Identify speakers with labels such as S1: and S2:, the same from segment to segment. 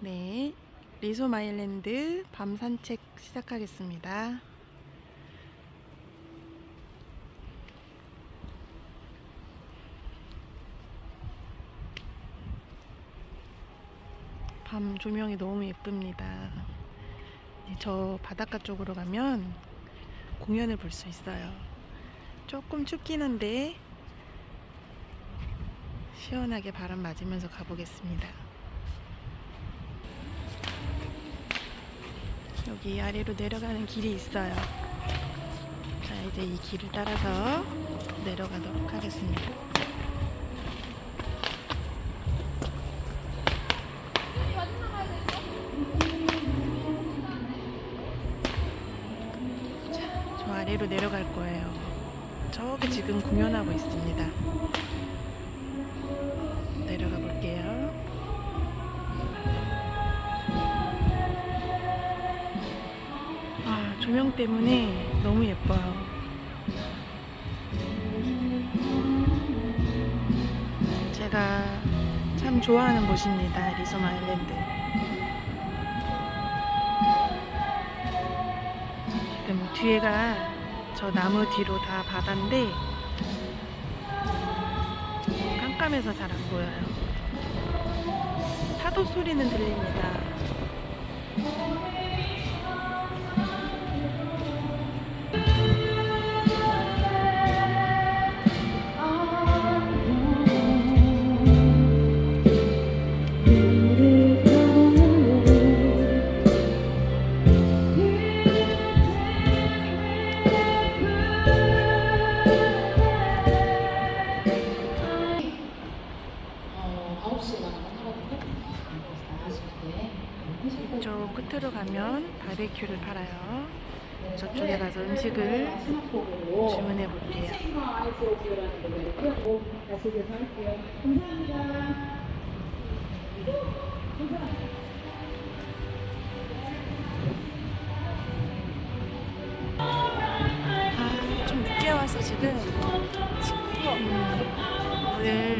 S1: 네, 리솜 아일랜드 밤 산책 시작하겠습니다. 밤 조명이 너무 예쁩니다. 저 바닷가 쪽으로 가면 공연을 볼 수 있어요. 조금 춥긴 한데 시원하게 바람 맞으면서 가보겠습니다. 여기 아래로 내려가는 길이 있어요. 자, 이제 이 길을 따라서 내려가도록 하겠습니다. 자, 저 아래로 내려갈 거예요. 저기 지금 공연하고 있습니다. 내려가 볼게요. 조명 때문에 너무 예뻐요. 제가 참 좋아하는 곳입니다. 리솜 아일랜드. 지금 뒤에가 저 나무 뒤로 다 바다인데 깜깜해서 잘 안 보여요. 파도 소리는 들립니다.
S2: 9시에 나가면 하거든요. 그래서 나가실
S1: 때저 끝으로 가면 바베큐를 팔아요. 저쪽에 가서 음식을 주문해 볼게요. 아, 좀 늦게 와서 지금 음, 문을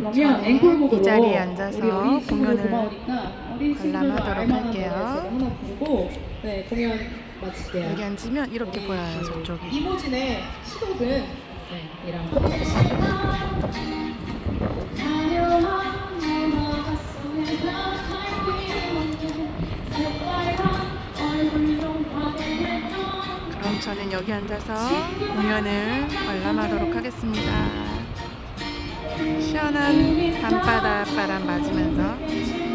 S2: 앵콜곡으로
S1: 이 자리에 앉아서 공연을 관람하도록 할게요.
S2: 부르고 네 공연 마칠게요.
S1: 여기 앉으면 이렇게
S2: 우리
S1: 보여요,
S2: 그
S1: 저쪽이.
S2: 이모진의 시도든 네, 같이
S1: 그럼 저는 여기 앉아서 공연을 관람하도록 하겠습니다. 시원한 밤바다 바람 맞으면서